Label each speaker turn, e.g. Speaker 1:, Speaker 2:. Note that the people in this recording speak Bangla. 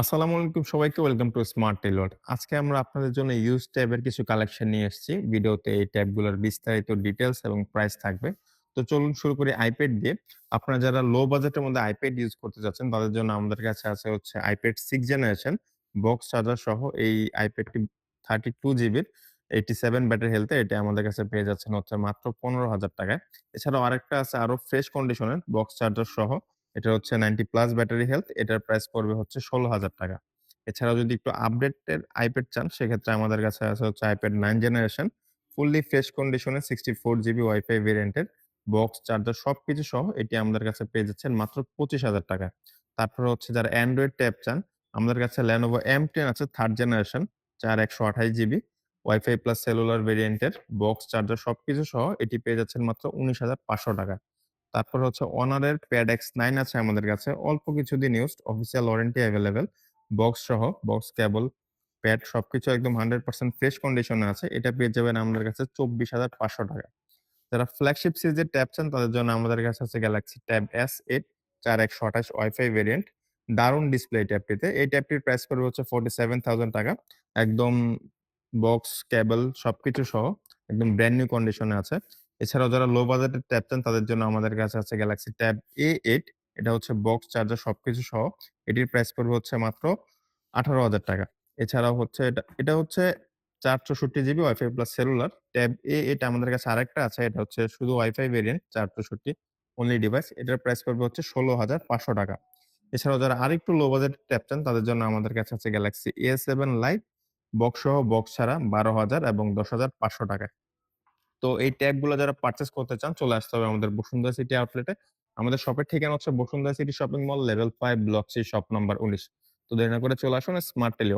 Speaker 1: আসসালামু আলাইকুম সবাইকে ওয়েলকাম টু স্মার্ট টেইলর। আজকে আমরা আপনাদের জন্য ইউজ ট্যাবের কিছু কালেকশন নিয়ে এসেছি। ভিডিওতে এই ট্যাবগুলোর বিস্তারিত ডিটেলস এবং প্রাইস থাকবে। তো চলুন শুরু করি আইপ্যাড দিয়ে। আপনারা যারা লো বাজেটের মধ্যে আইপ্যাড ইউজ করতে চাচ্ছেন তাদের জন্য আমাদের কাছে আছে হচ্ছে আইপ্যাড 6 জেনারেশন বক্স চার্জার সহ এই আইপ্যাডটি 32 জিবির 87 ব্যাটারি হেলথ এটা আমাদের কাছে পেয়ে যাচ্ছেন হচ্ছে মাত্র ৳১৫,০০০ টাকায়। এছাড়াও আরেকটা আছে আরও ফ্রেশ কন্ডিশনের বক্স চার্জার সহ এটা হচ্ছে 90 প্লাস ব্যাটারি হেলথ। এটার প্রাইস পড়বে হচ্ছে ষোলো হাজার টাকা। এছাড়াও যদি একটু আপডেটের আইপ্যাড চান সেক্ষেত্রে আমাদের কাছে আছে হচ্ছে iPad nine generation fully fresh কন্ডিশনে 64 জিবি ওয়াইফাই ভেরিয়েন্টের বক্স চার্জার সবকিছু সহ এটি আমাদের কাছে পেয়ে যাচ্ছেন মাত্র পঁচিশ হাজার টাকা তারপরে হচ্ছে যারা অ্যান্ড্রয়েড ট্যাব চান আমাদের কাছে ল্যানোভো এম টেন আছে third generation ৪ ১২৮ GB wifi plus cellular ভেরিয়েন্টের বক্স চার্জার সবকিছু সহ এটি পেয়ে যাচ্ছেন মাত্র ৳১৯,৫০০ টাকায়। তারপর হচ্ছে Honor এর Pad X9 আছে আমাদের কাছে। অল্প কিছুদিন used, official warranty available box সহ, বক্স কেবল, প্যাড সবকিছু একদম 100% ফ্রেশ কন্ডিশনে আছে। এটা পেয়ে যাবেন আমাদের কাছে চব্বিশ হাজার পাঁচশো টাকা যারা ফ্ল্যাগশিপ সিরিজের ট্যাব চান তাদের জন্য আমাদের কাছে আছে Galaxy Tab S8 ৪ ১২৮ wifi variant. দারুণ ডিসপ্লে ট্যাবটিতে। এই ট্যাবটির প্রাইস পড়বে হচ্ছে ৳47,০০০ টাকা। একদম বক্স, কেবল সবকিছু সহ একদম ব্র্যান্ড নিউ কন্ডিশনে আছে। এছাড়াও যারা লো বাজেটের ট্যাব চান তাদের জন্য আমাদের কাছে আছে গ্যালাক্সি ট্যাব এ এইট এটা হচ্ছে বক্স চার্জার সবকিছু সহ। এটির প্রাইস পড়বে হচ্ছে মাত্র ৳১৮,০০০ টাকা। এছাড়াও হচ্ছে এটা এটা হচ্ছে ৪৬৪ GB wifi plus cellular. Tab A8 আমাদের কাছে আরেকটা আছে। এটা হচ্ছে শুধু ওয়াইফাই ভেরিয়েন্ট ৪৬৪ অনলি ডিভাইস। এটার প্রাইস পড়বে হচ্ছে ষোলো হাজার পাঁচশো টাকা। এছাড়াও যারা আরেকটু লো বাজেটের ট্যাব চান তাদের জন্য আমাদের কাছে আছে Galaxy A7 Lite বক্স সহ বক্স ছাড়া ১২,০০০ এবং ১০,৫০০ টাকায়। তো এই ট্যাগগুলো যারা পারচেস করতে চান, চলে আসতে হবে আমাদের বসুন্ধরা সিটি আউটলেটে। আমাদের শপের ঠিকানা হচ্ছে Bashundhara city shopping mall level five block C shop number ১৯। তো দেরি না করে চলে আসুন স্মার্ট টেলি।